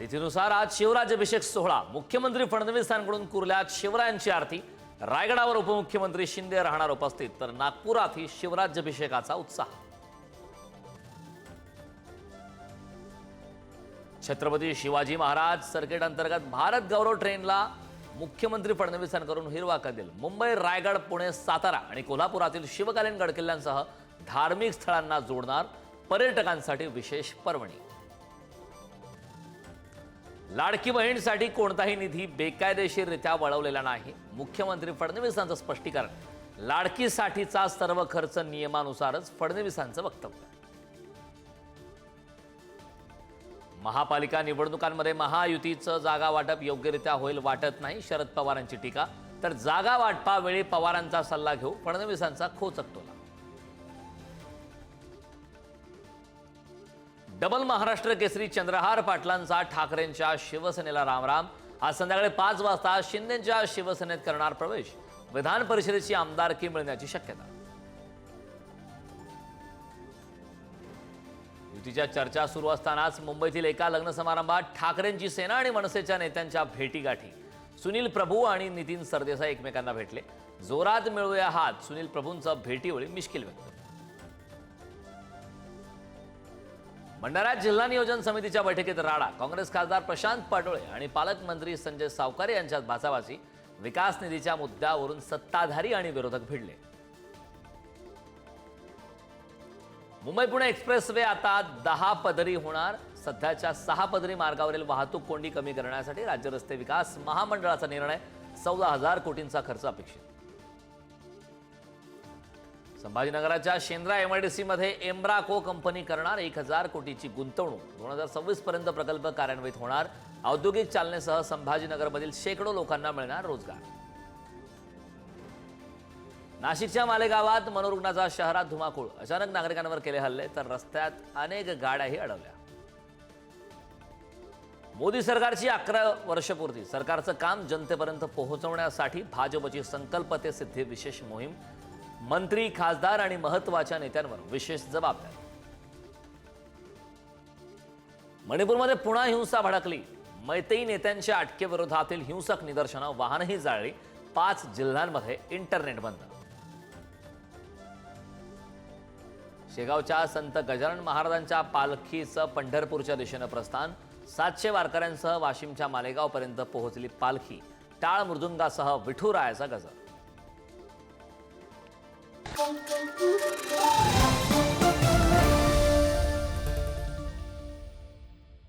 तिथीनुसार आज शिवराज्याभिषेक सोहळा. मुख्यमंत्री फडणवीसांकडून कुर्ल्यात शिवरायांची आरती. रायगडावर उपमुख्यमंत्री शिंदे राहणार उपस्थित. तर नागपुरातही शिवराज्याभिषेकाचा उत्साह. छत्रपती शिवाजी महाराज सर्किट अंतर्गत भारत गौरव ट्रेनला मुख्यमंत्री फडणवीसांकडून हिरवा कंदील. मुंबई रायगड पुणे सातारा आणि कोल्हापुरातील शिवकालीन गडकिल्ल्यांसह धार्मिक स्थळांना जोडणार पर्यटकांसाठी विशेष पर्वणी. लाडकी बहीणसाठी कोणताही निधी बेकायदेशीररित्या वळवलेला नाही. मुख्यमंत्री फडणवीसांचं स्पष्टीकरण. लाडकीसाठीचा सर्व खर्च नियमानुसारच फडणवीसांचं वक्तव्य. महापालिका निवडणुकांमध्ये महायुतीचं जागा वाटप योग्यरित्या होईल वाटत नाही शरद पवारांची टीका. तर जागा वाटपावेळी पवारांचा सल्ला घेऊ फडणवीसांचा खोचकतोला डबल महाराष्ट्र केसरी चंद्रहार पाटलांचा ठाकरेंच्या शिवसेनेला रामराम. आज संध्याकाळी पाच वाजता शिंदेच्या शिवसेनेत करणार प्रवेश. विधान परिषदेची आमदारकी मिळण्याची शक्यता. युतीच्या चर्चा सुरू असतानाच मुंबईतील एका लग्न समारंभात ठाकरेंची सेना आणि मनसेच्या नेत्यांच्या भेटीगाठी. सुनील प्रभू आणि नितीन सरदेसाई एकमेकांना भेटले. जोरात मिळूया हात सुनील प्रभूंचं भेटीवेळी मिश्किल व्यक्त. भंडाऱ्यात जिल्हा नियोजन समितीच्या बैठकीत राडा काँग्रेस खासदार प्रशांत पाटोळे आणि पालकमंत्री संजय सावकारे यांच्यात भासाभासी विकास निधीच्या मुद्द्यावरून सत्ताधारी आणि विरोधक भिडले. मुंबई पुणे एक्सप्रेस वे आता दहा पदरी होणार. सध्याच्या सहा पदरी मार्गावरील वाहतूक कोंडी कमी करण्यासाठी राज्य रस्ते विकास महामंडळाचा निर्णय चौदा हजार कोटींचा खर्च अपेक्षित. संभाजीनगराच्या शेंद्रा एमआयडीसी मध्ये एम्ब्राको कंपनी करणार एक हजार कोटीची गुंतवणूक. दोन हजार सव्वीस पर्यंत प्रकल्प कार्यान्वित होणार. औद्योगिक चालनेसह संभाजीनगरमधील शेकडो लोकांना मिळणार रोजगार. नाशिकच्या मालेगावात मनोरुग्णाचा शहरात धुमाकूळ. अचानक नागरिकांवर केले हल्ले तर रस्त्यात अनेक गाड्याही अडवल्या. मोदी सरकारची अकरा वर्षपूर्ती. सरकारचं काम जनतेपर्यंत पोहोचवण्यासाठी भाजपची संकल्प ते सिद्धी विशेष मोहीम. मंत्री खासदार आणि महत्त्वाच्या नेत्यांवर विशेष जबाबदारी. मणिपूरमध्ये पुन्हा हिंसा भडकली. मैतेई नेत्यांच्या अटकेविरोधातील हिंसक निदर्शनं वाहनही जाळली. पाच जिल्ह्यांमध्ये इंटरनेट बंद. शेगावच्या संत गजानन महाराजांच्या पालखीचं पंढरपूरच्या दिशेनं प्रस्थान. सातशे वारकऱ्यांसह वाशिमच्या मालेगावपर्यंत पोहोचली पालखी. टाळ मृदुंगासह विठुरायाचा गजर. Boom, boom.